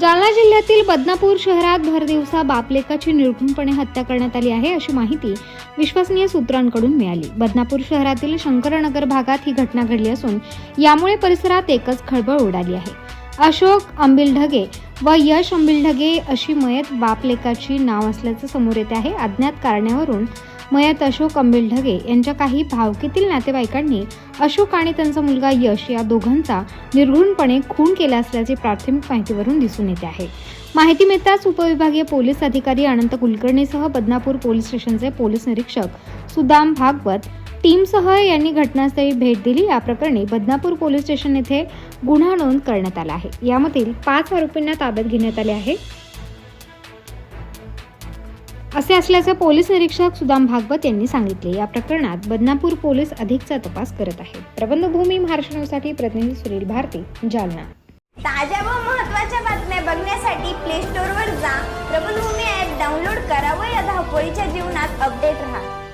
जालना जिल्ह्यातील बदनापूर शहरात भरदिवसा बापलेकाची निर्घृणपणे हत्या करण्यात आली आहे अशी माहिती विश्वसनीय सूत्रांकडून मिळाली. बदनापूर शहरातील शंकरनगर भागात ही घटना घडली असून यामुळे परिसरात एकच खळबळ उडाली आहे. अशोक अंबिलढगे व यश अंबिलढगे अशी मयत बापलेकाची नाव असल्याचं समोर येते आहे. अज्ञात कारण्यावरून मयत अशोक अंबिल ढगे यांच्या काही भावकीतील नातेवाईकांनी अशोक आणि त्यांचा मुलगा यश या दोघांचा निर्घृणपणे खून केला असल्याचे प्राथमिक माहितीवरून दिसून येते आहे. माहिती मिळताच उपविभागीय पोलीस अधिकारी अनंत कुलकर्णीसह बदनापूर पोलीस स्टेशनचे पोलीस निरीक्षक सुदाम भागवत टीमसह यांनी घटनास्थळी भेट दिली. या प्रकरणी बदनापूर पोलीस स्टेशन येथे गुन्हा नोंद करण्यात आला आहे. यामधील पाच आरोपींना ताब्यात घेण्यात आले आहे. असे असल्याचे पोलीस निरीक्षक सुदाम भागवत यांनी सांगितले. या प्रकरणात बदनापूर पोलीस अधिकचा तपास करत आहेत. प्रबंधभूमी महाराष्ट्र न्यूजसाठी प्रतिनिधी सुनील भारती जालना. ताज्या व महत्त्वाच्या बातम्या बघण्यासाठी प्ले स्टोअरवर जा. प्रबंधभूमी ऍप डाउनलोड करा व या धावपळीच्या जीवनात अपडेट राहा.